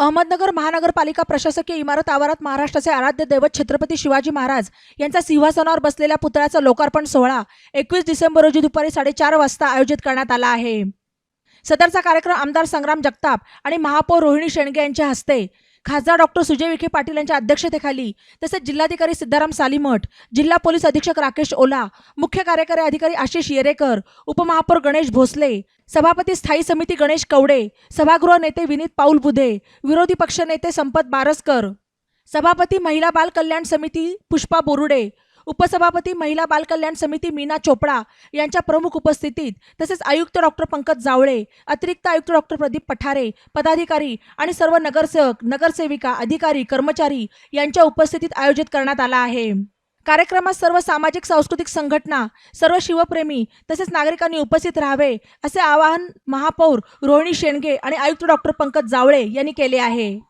अहमदनगर महानगरपालिका प्रशासकीय इमारत आवारात महाराष्ट्राचे आराध्य दैवत छत्रपती शिवाजी महाराज यांचा सिंहासनावर बसलेल्या पुतळ्याचा लोकार्पण सोहळा एकवीस डिसेंबर रोजी दुपारी साडेचार वाजता आयोजित करण्यात आला आहे. सदरचा कार्यक्रम आमदार संग्राम जगताप आणि महापौर रोहिणी शेणगे यांच्या हस्ते. खासदार डॉक्टर सुजय विखे पाटील यांच्या अध्यक्षतेखाली तसेच जिल्हाधिकारी सिद्धाराम सालीमठ जिल्हा पोलीस अधीक्षक राकेश ओला मुख्य कार्यकारी अधिकारी आशिष येरेकर उपमहापौर गणेश भोसले सभापती स्थायी समिती गणेश कवडे सभागृह नेते विनीत पाऊल बुधे विरोधी पक्ष नेते संपत बारसकर सभापती महिला बाल कल्याण समिती पुष्पा बोरुडे उपसभापती महिला बालकल्याण समिती मीना चोपडा यांच्या प्रमुख उपस्थितीत तसेच आयुक्त डॉक्टर पंकज जावळे अतिरिक्त आयुक्त डॉक्टर प्रदीप पठारे पदाधिकारी आणि सर्व नगरसेवक नगरसेविका अधिकारी कर्मचारी यांच्या उपस्थितीत आयोजित करण्यात आला आहे. कार्यक्रमात सर्व सामाजिक सांस्कृतिक संघटना सर्व शिवप्रेमी तसेच नागरिकांनी उपस्थित राहावे असे आवाहन महापौर रोहिणी शेंडगे आणि आयुक्त डॉक्टर पंकज जावळे यांनी केले आहे.